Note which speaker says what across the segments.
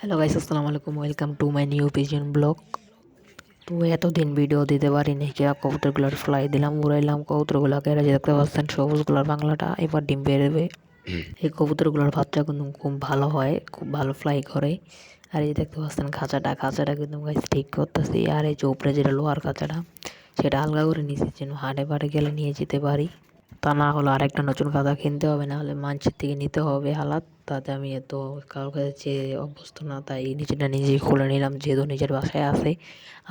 Speaker 1: Hello guys আসসালামু আলাইকুম welcome to my new pigeon blog তো এতদিন ভিডিও দিতে পারিনি কি কবুতরগুলোর ফ্লাই দিলাম উড়াইলাম কবুতরগুলোকে এরা যে দেখতে পাচ্ছেন সবুজগুলোর বাংলাটা এবার ডিম বেরোবে এই কবুতরগুলোর বাচ্চা কিন্তু খুব ভালো হয় খুব ভালো ফ্লাই করে। আর এই দেখতে পাচ্ছেন খাঁচাটা খাঁচাটা কিন্তু গাইস ঠিক করতেছি। আর এই যে উপরে যেটা লোহার খাঁচাটা সেটা আলগা করে নিচে যেন হাটে বাটে গেলে নিয়ে যেতে পারি। তা না হলে আরেকটা নতুন খাতা কিনতে হবে, না হলে মানচির থেকে নিতে হবে হালাত। তাতে আমি এত কারোর কাছে চেয়ে অভ্যস্ত না, তাই নিজেটা নিজেই খুলে নিলাম, যেহেতু নিজের বাসায় আছে।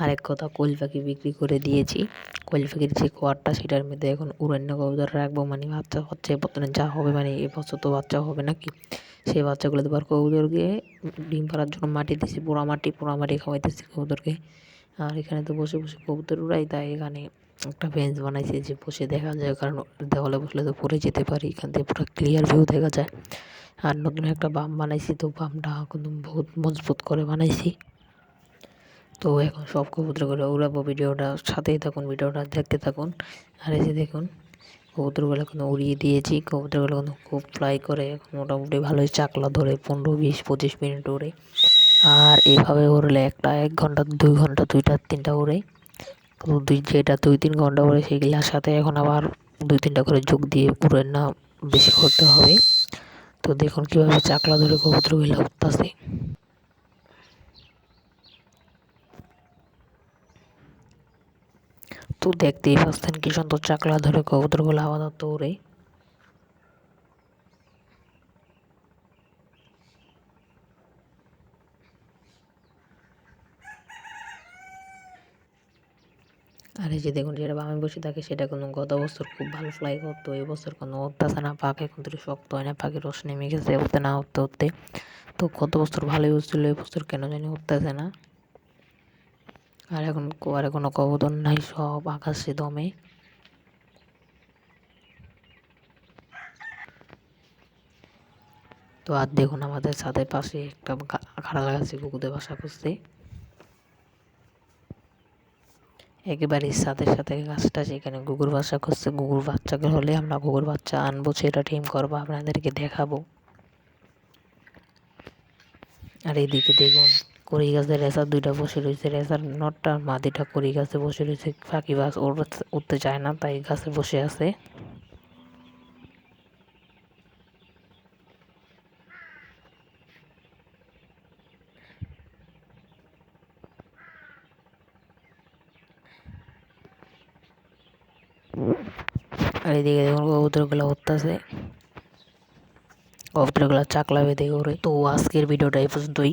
Speaker 1: আরেক কথা কোয়েল পাখি বিক্রি করে দিয়েছি। কোয়েল পাখির যে কোয়ারটা, সেটার মধ্যে এখন উড়ান্য কবুতর রাখব মানে বাচ্চা হচ্ছে বর্তমানে যা হবে মানে এবছর তো বাচ্চা হবে নাকি? সেই বাচ্চাগুলো দেবার কবুতরকে ডিম পাড়ার জন্য মাটি দিয়েছি পোড়া মাটি পোড়া মাটি খাওয়াইতেছি কবুতরকে। আর এখানে তো বসে বসে কবুতর উড়াই, তাই এখানে একটা বেঞ্চ বানাইছি যে বসে দেখা যায়, কারণ দেওয়ালে বসলে তো পড়ে যেতে পারি, এখান থেকে পুরো ক্লিয়ার ভিউ দেখা যায়। আর নতুন একটা বাম বানাইছি, তো বামটা কিন্তু বহুত মজবুত করে বানাইছি। তো এখন সব কবুতর করে উড়াবো ভিডিওটা, সাথেই থাকুন, ভিডিওটা দেখতে থাকুন, আর যে দেখুন, কবুতরগুলো এখন উড়িয়ে দিয়েছি, কবুতরগুলো কিন্তু খুব ফ্লাই করে, এখন মোটামুটি ভালোই চাকলা ধরে, পনেরো, বিশ, পঁচিশ মিনিট উড়ে। আর এইভাবে উড়লে একটা এক ঘণ্টা, দুই ঘণ্টা, দুইটা, তিনটা উড়ে। দুই যেটা দুই তিন ঘণ্টা পরে সেগুলোর সাথে এখন আবার দুই তিনটা করে যোগ দিয়ে পুরো না বেশি করতে হবে। তো দেখুন কীভাবে চাকলা ধরে কবুতরগুলো উঠতেছে। তো দেখতেই পাচ্ছেন কি সুন্দর চাকলা ধরে কবুতরগুলো আবার উড়ে আর এই যে দেখুন, যেটা বামে বসে থাকে, সেটা কোনো গত বছর খুব ভালো ফ্লাই করতো। এই বছর কোনো উঠতেছে না পাখি কিন্তু শক্ত হয় না পাখির রস নেমে গেছে উঠতে না উঠতে উঠতে। তো গত বছর ভালোই উঠছিল বছর কেন জানি উঠতেছে না। আর এখন আর কোনো কবুতর নাই, সব আকাশে দমে। তো আর দেখুন, আমাদের ছাদের পাশে একটা খাড়া লাগাচ্ছে, কুকুরদের বাসা করছে একেবারে সাথে সাথে গাছটা সেখানে গুগুর বাচ্চা খুঁজছে, গুগুর বাচ্চাকে হলে আমরা গুগুর বাচ্চা আনব, সেটা টিম করব, আপনাদেরকে দেখাবো। আর এইদিকে দেখুন কড়ি গাছের রেসার দুইটা বসে রয়েছে, রেসার নটটা মাদিটা কড়ি গাছে বসে রয়েছে পাখি বাস উঠতে চায় না, তাই গাছে বসে আছে। আর এদিকে দেখুন কবুতরগুলো উঠতেছে। কবুতরগুলো চাকলা বেঁধে করে তো আজকের ভিডিওটা এই পর্যন্তই।